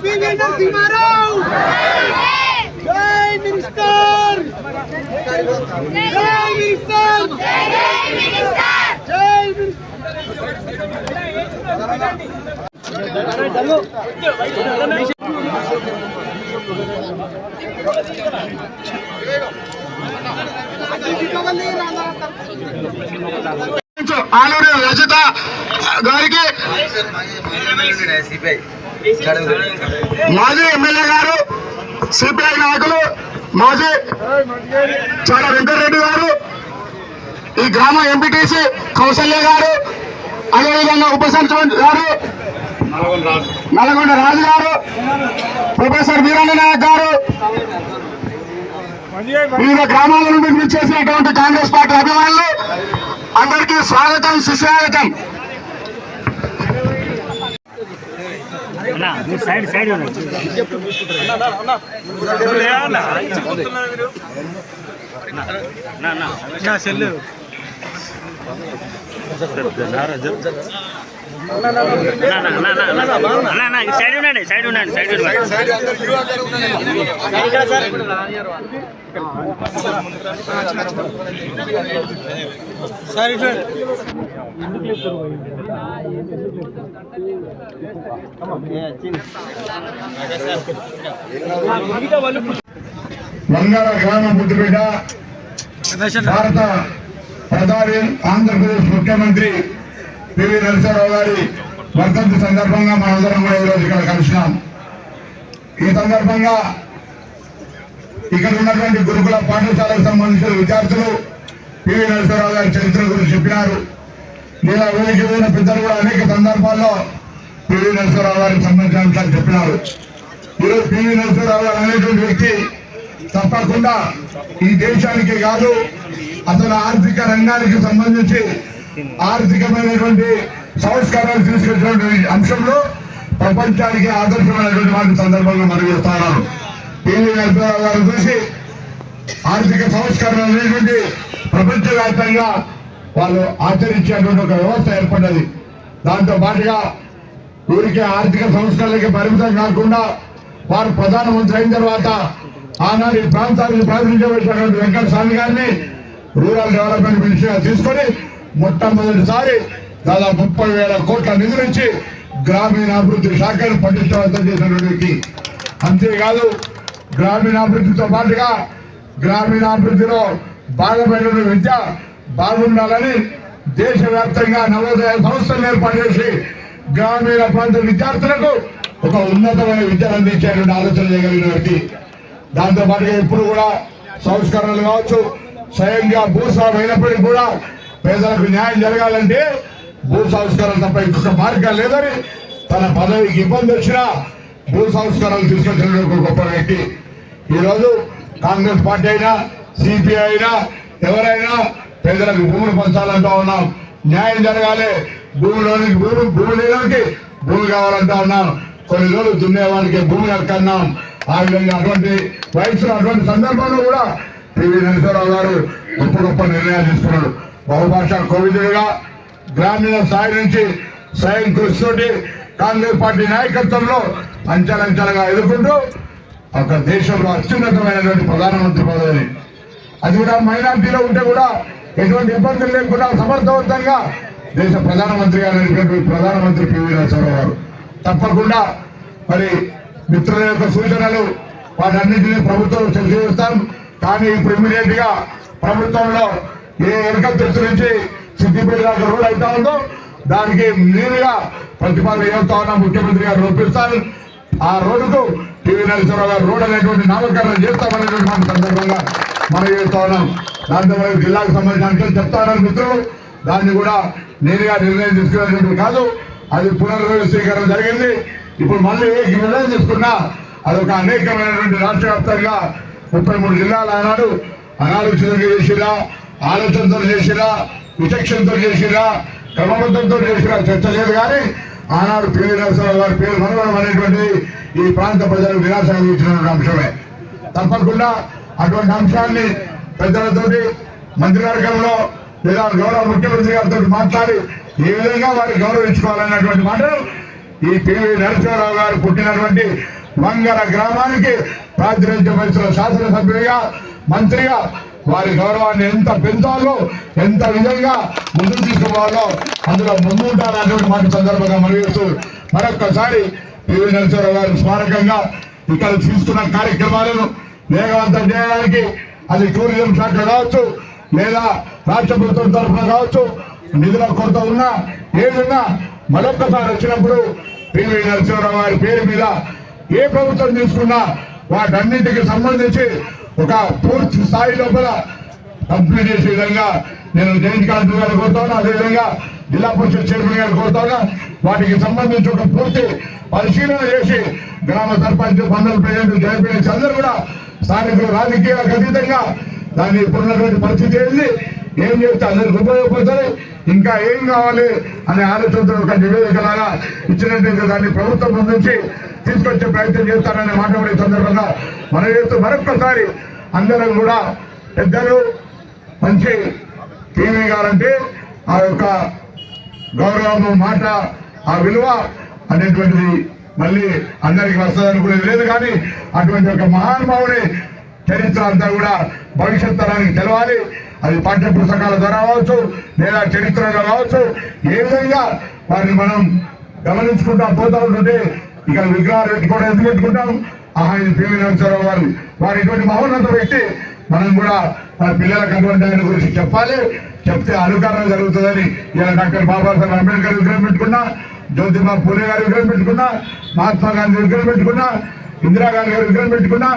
బిచ్చుముద్ద PV Narasimha Rao జై minister జై minister జై మినిస్టర్ ఆలూరి రజత గారికి మాజీ ఎమ్మెల్యే గారు సిపిఐ నాయకులు మాజీ చాడ వెంకటరెడ్డి గారు ఈ గ్రామ ఎంపీటీసీ కౌశల్య గారు అదేవిధంగా ఉప సర్పంచ్ గారు నల్గొండ రాజు గారు ప్రొఫెసర్ వీరేంద్ర నాయక్ గారు వివిధ గ్రామాల నుండి విచ్చేసినటువంటి కాంగ్రెస్ పార్టీ అభిమానులు అందరికీ స్వాగతం సుస్వాగతం. Side side cell. సైడ్ ఉండండి సైడ్ ఉండండి సైడ్ ఉండండి. సార్ ఇట్లా వంగార గ్రామ బుద్ధిపేట భారత ప్రధాని ఆంధ్రప్రదేశ్ ముఖ్యమంత్రి పివి నరసింహారావు గారి వర్ధంతి సందర్భంగా మనందరం కూడా ఈరోజు ఇక్కడ కలిసినాం. ఈ సందర్భంగా ఇక్కడ ఉన్నటువంటి గురుకుల పాఠశాలకు సంబంధించిన విద్యార్థులు పివి నరసింహారావు గారి చరిత్ర గురించి చెప్పినారు. లేదా వేదిక పెద్దలు కూడా అనేక సందర్భాల్లో పివి నరసరావు గారికి సంబంధించిన అంశాలు చెప్పినారు. ఈరోజు పివి నరసరావు గారు అనేటువంటి వ్యక్తి తప్పకుండా ఈ దేశానికి కాదు అసలు ఆర్థిక రంగానికి సంబంధించి ఆర్థికమైనటువంటి సంస్కారాలు తీసుకొచ్చినటువంటి అంశంలో ప్రపంచానికి ఆదర్శమైనటువంటి వాటి సందర్భంగా మనం చేస్తున్నారు పివి నరసింహారావు గారు చూసి ఆర్థిక సంస్కరణ అనేటువంటి ప్రపంచవ్యాప్తంగా వాళ్ళు ఆచరించేటువంటి ఒక వ్యవస్థ ఏర్పడ్డది. దాంతో పాటుగా ఊరికే ఆర్థిక సంస్కరణలకి పరిమితం కాకుండా వారు ప్రధానమంత్రి అయిన తర్వాత ఆనాడు ఈ ప్రాంతానికి ప్రాతినిధ్యం వెంకట స్వామి గారిని రూరల్ డెవలప్మెంట్ మినిస్టర్గా తీసుకొని మొట్టమొదటిసారి దాదాపు ముప్పై వేల కోట్ల నిధులించి గ్రామీణాభివృద్ధి శాఖను పటిష్టవంతం చేసినటువంటి వ్యక్తి. అంతేకాదు గ్రామీణాభివృద్ధితో పాటుగా గ్రామీణాభివృద్ధిలో భాగమైనటువంటి విద్య బాగుండాలని దేశవ్యాప్తంగా నవోదయ సంస్థలు ఏర్పాటు చేసి గ్రామీణ ప్రాంత విద్యార్థులకు ఒక ఉన్నతమైన విద్యను అందించేటువంటి ఆలోచన చేయగలిగిన వ్యక్తి. దాంతోపాటుగా ఇప్పుడు కూడా సంస్కరణలు కావచ్చు స్వయంగా భూస్వామి అయినప్పటికీ కూడా పేదలకు న్యాయం జరగాలంటే భూ సంస్కరణ తప్ప ఇంకొక మార్గం లేదని తన పదవికి ఇబ్బంది వచ్చినా భూ సంస్కరణలు తీసుకొచ్చిన గొప్ప వ్యక్తి. ఈరోజు కాంగ్రెస్ పార్టీ అయినా సిపిఐ అయినా ఎవరైనా పేదలకు భూములు పంచాలంటా ఉన్నాం. న్యాయం జరగాలి. భూమిలోనికి భూమి భూమి లేడానికి భూమి కావాలంటా ఉన్నాం. కొన్ని రోజులు దున్నేవానికి భూమి కన్నాం ఆ విధంగా అటువంటి వయసులో అటువంటి సందర్భంలో కూడా పివి నరసింహరావు గారు గొప్ప గొప్ప నిర్ణయాలు తీసుకున్నాడు బహుభాష కోవిదుడుగా గ్రామీణ స్థాయి నుంచి స్వయం కృషితోటి కాంగ్రెస్ పార్టీ నాయకత్వంలో అంచెలంచెలుగా ఎదుర్కొంటూ ఒక దేశంలో అత్యున్నతమైనటువంటి ప్రధానమంత్రి పదవిని. అది కూడా మైనార్టీలో ఉంటే కూడా ఎటువంటి ఇబ్బందులు లేకుండా సమర్థవంతంగా దేశ ప్రధానమంత్రిగా నడిపినటువంటి ప్రధానమంత్రి పివి నరసింహరావు గారు. తప్పకుండా మరి మిత్రుల యొక్క సూచనలు వాటన్నింటినీ ప్రభుత్వం తెలియజేస్తాం. కానీ ఇప్పుడు ఇమ్మీడియట్గా ప్రభుత్వంలో ఏ ఎరకత్తు నుంచి సిద్దిపేట దాకా రూల్ అవుతా ఉందో దానికి నేరుగా ప్రతిపాదన చేస్తా ముఖ్యమంత్రి గారు రూపిస్తారు. ఆ రోడ్డుకు టీవీ నరసింహరావు గారు రోడ్ అనేటువంటి నామకరణం చేస్తామనేటువంటి సందర్భంగా మనం చేస్తా ఉన్నాం. దాంతో జిల్లాకు సంబంధించిన అంశాలు చెప్తానని మిత్రులు దాన్ని కూడా నేరుగా నిర్ణయం తీసుకునేటువంటి కాదు. అది పునర్వ్యవస్థీకరణ జరిగింది. ఇప్పుడు మళ్ళీ ఏ నిర్ణయం తీసుకున్నా అదొక అనేకమైనటువంటి రాష్ట్ర వ్యాప్తంగా ముప్పై మూడు జిల్లాలు ఆనాడు అనాలోచితంగా చేసిరా ఆలోచనతో చేసిరా విచక్షణతో చేసిరా క్రమబద్ధంతో చేసిరా చర్చ లేదు కానీ ఆనాడు పేరు నరసింహరావు గారి పేరు మనవడం అనేటువంటి ఈ ప్రాంత ప్రజలు నిరాశ కలిగించినటువంటి అంశమే. తప్పకుండా అటువంటి అంశాన్ని పెద్దలతోటి మంత్రివర్గంలో లేదా గౌరవ ముఖ్యమంత్రి గారితో మాట్లాడి ఏ విధంగా వారిని గౌరవించుకోవాలన్నటువంటి మాటలు ఈ పివి నరసింహారావు గారు పుట్టినటువంటి వంగర గ్రామానికి ప్రాతినిధ్యం వహించిన శాసనసభ్యుడిగా మంత్రిగా వారి గౌరవాన్ని ఎంత పెంచాలో ఎంత విధంగా ముందుకు తీసుకోవాలో అందులో ముందు ఉంటారన్నటువంటి మాట సందర్భంగా మనవిస్తూ మరొక్కసారి పివి నరసింహారావు గారి స్మారకంగా ఇక్కడ తీసుకున్న కార్యక్రమాలను వేగవంతం చేయడానికి అది టూరిజం శాఖ కావచ్చు లేదా రాష్ట్ర ప్రభుత్వం తరఫున కావచ్చు నిధుల కొరత ఉన్నా ఏదున్నా మరొక్కసారి వచ్చినప్పుడు పివి నరసింహరావు గారి పేరు మీద ఏ ప్రభుత్వం తీసుకున్నా వాటన్నింటికి సంబంధించి ఒక పూర్తి స్థాయి లోపల కంప్లీట్ చేసే విధంగా నేను జయంతి కలెక్టర్ గారు కోరుతాను అదేవిధంగా జిల్లా పరిషత్ చైర్మన్ గారు కోరుతాను వాటికి సంబంధించి ఒక పూర్తి పరిశీలన చేసి గ్రామ సర్పంచ్ మండల ప్రజలు జయపీఎస్ అందరూ కూడా స్థానికులు రాజకీయాలకు అతీతంగా దాన్ని ఇప్పుడున్నటువంటి పరిస్థితి వెళ్ళి ఏం చేస్తే అందరికి ఉపయోగపడతారు? ఇంకా ఏం కావాలి అనే ఆలోచనతో ఒక నివేదిక లాగా దాన్ని ప్రభుత్వం నుంచి తీసుకొచ్చే ప్రయత్నం చేస్తారనే మాట కూడా సందర్భంగా మనం చేస్తూ మరొక్కసారి అందరం కూడా పెద్దలు మంచి టీవీ గారంటే ఆ యొక్క గౌరవము మాట ఆ విలువ అనేటువంటిది మళ్ళీ అందరికి వస్తుందని కూడా లేదు కానీ అటువంటి ఒక మహానుభావుని చరిత్ర అంతా కూడా భవిష్యత్ తరానికి తెలవాలి. అది పాఠ్య పుస్తకాల ద్వారా కావచ్చు లేదా చరిత్రలో కావచ్చు ఏ విధంగా వారిని మనం గమనించుకుంటా పోతా ఉంటుంటే ఇక్కడ విగ్రహాలు పెట్టుకోవడం ఎందుకు పెట్టుకుంటాం? ఆయన పివి నరసరావు గారు. వారి ఇటువంటి మహోన్నత వ్యక్తి. మనం కూడా మన పిల్లలకు అటువంటి ఆయన గురించి చెప్పాలి. చెప్తే అనుకరణ జరుగుతుందని ఇలా డాక్టర్ బాబాసాహెబ్ అంబేద్కర్ విగ్రహం పెట్టుకున్నా జ్యోతిబా పూలే గారి విగ్రహం పెట్టుకున్నా మహాత్మా గాంధీ విగ్రహం పెట్టుకున్నా ఇందిరాగాంధీ గారి విగ్రహం పెట్టుకున్నా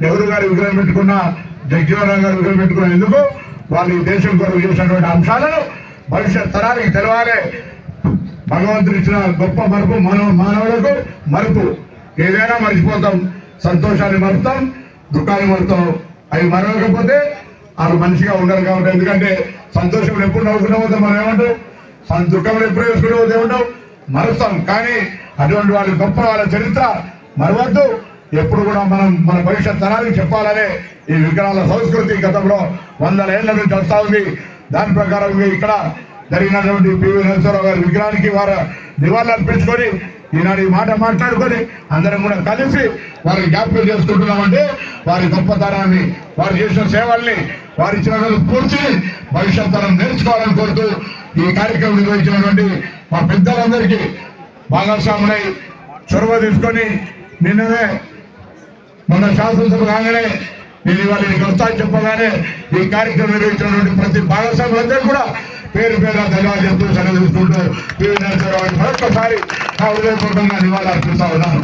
నెహ్రూ గారి విగ్రహం పెట్టుకున్నా జగ్జీవన్ గారి విగ్రహం పెట్టుకున్నా ఎందుకు? వాళ్ళు ఈ దేశం కొరకు చేసినటువంటి అంశాలను భవిష్యత్ తరానికి తెలవాలి. భగవంతుడు ఇచ్చిన గొప్ప మరుపు మన మానవులకు మరుపు. ఏదైనా మర్చిపోతాం సంతోషాన్ని మరుపుతాం దుఃఖాన్ని మరుతాం అవి మరవకపోతే వాళ్ళు మనిషిగా ఉండరు కాబట్టి. ఎందుకంటే సంతోషం ఎప్పుడు నవ్వుకుంటామో మనం ఏమంటాం? దుఃఖంలో ఎప్పుడు వేసుకుంటామో ఏమంటాం మరుస్తాం. కానీ అటువంటి వాళ్ళు గొప్ప వాళ్ళ చరిత్ర మరవద్దు. ఎప్పుడు కూడా మనం మన భవిష్యత్ తరానికి చెప్పాలనే ఈ విగ్రహాల సంస్కృతి గతంలో వందల ఏళ్ళ నుంచి వస్తా ఉంది. దాని ప్రకారం ఇక్కడ జరిగినటువంటి పివి నరసింహరావు గారి విగ్రహానికి వారు నివాళులు అర్పించుకొని ఈనాడు ఈ మాట మాట్లాడుకొని అందరం కూడా కలిసి వారి జ్ఞాపకం చేసుకుంటున్నామంటే వారి గొప్పతనాన్ని వారు చేసిన సేవల్ని వారు ఇచ్చిన స్ఫూర్తిని భవిష్యత్ తరం నేర్చుకోవాలని కోరుతూ ఈ కార్యక్రమం నిర్వహించినటువంటి మా పెద్దలందరికీ భాగస్వాములై చొరవ తీసుకొని నిన్ననే మన శాసనసభ కాగానే నేను ఇవాళ ఇక్కడికి వస్తా చెప్పగానే ఈ కార్యక్రమం నిర్వహించినటువంటి ప్రతి భాగస్వాములందరూ కూడా పేరు పేరు ధన్యవాదాలు చెప్తూ సెలవు చూసుకుంటూ పివి మరొకసారి నా హృదయపూర్వకంగా నివాళులు అర్పిస్తా ఉన్నాను.